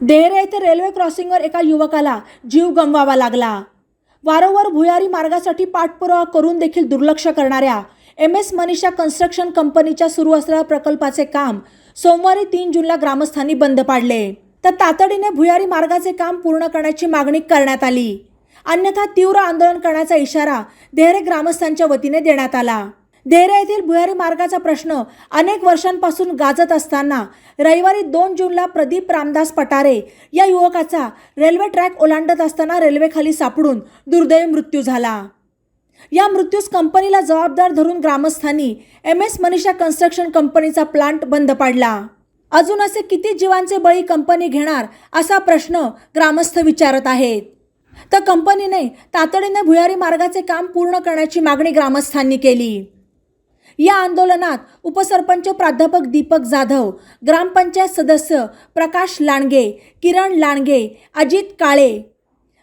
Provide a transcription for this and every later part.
देहरे येथे रेल्वे क्रॉसिंगवर एका युवकाला जीव गमवावा लागला. वारंवार भुयारी मार्गासाठी पाठपुरावा करून देखील दुर्लक्ष करणाऱ्या एम एस मनीषा कन्स्ट्रक्शन कंपनीच्या सुरू असलेल्या प्रकल्पाचे काम सोमवारी तीन जूनला ग्रामस्थांनी बंद पाडले. तर तातडीने भुयारी मार्गाचे काम पूर्ण करण्याची मागणी करण्यात आली. अन्यथा तीव्र आंदोलन करण्याचा इशारा देहरे ग्रामस्थांच्या वतीने देण्यात आला. देहरे येथील भुयारी मार्गाचा प्रश्न अनेक वर्षांपासून गाजत असताना रविवारी दोन जूनला प्रदीप रामदास पटारे या युवकाचा रेल्वे ट्रॅक ओलांडत असताना रेल्वेखाली सापडून दुर्दैवी मृत्यू झाला. या मृत्यूस कंपनीला जबाबदार धरून ग्रामस्थांनी एम एस मनीषा कन्स्ट्रक्शन कंपनीचा प्लांट बंद पाडला. अजून असे किती जीवांचे बळी कंपनी घेणार असा प्रश्न ग्रामस्थ विचारत आहेत. तर कंपनीने तातडीने भुयारी मार्गाचे काम पूर्ण करण्याची मागणी ग्रामस्थांनी केली. या आंदोलनात उपसरपंच प्राध्यापक दीपक जाधव ग्रामपंचायत सदस्य प्रकाश लांडगे किरण लांडगे अजित काळे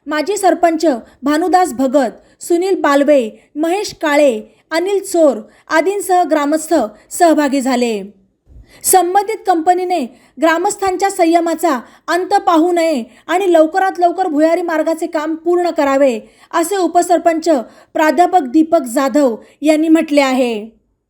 माजी सरपंच भानुदास भगत सुनील बालवे महेश काळे अनिल चोर आदींसह ग्रामस्थ सहभागी झाले. संबंधित कंपनीने ग्रामस्थांच्या संयमाचा अंत पाहू नये आणि लवकरात लवकर भुयारी मार्गाचे काम पूर्ण करावे असे उपसरपंच प्राध्यापक दीपक जाधव यांनी म्हटले आहे.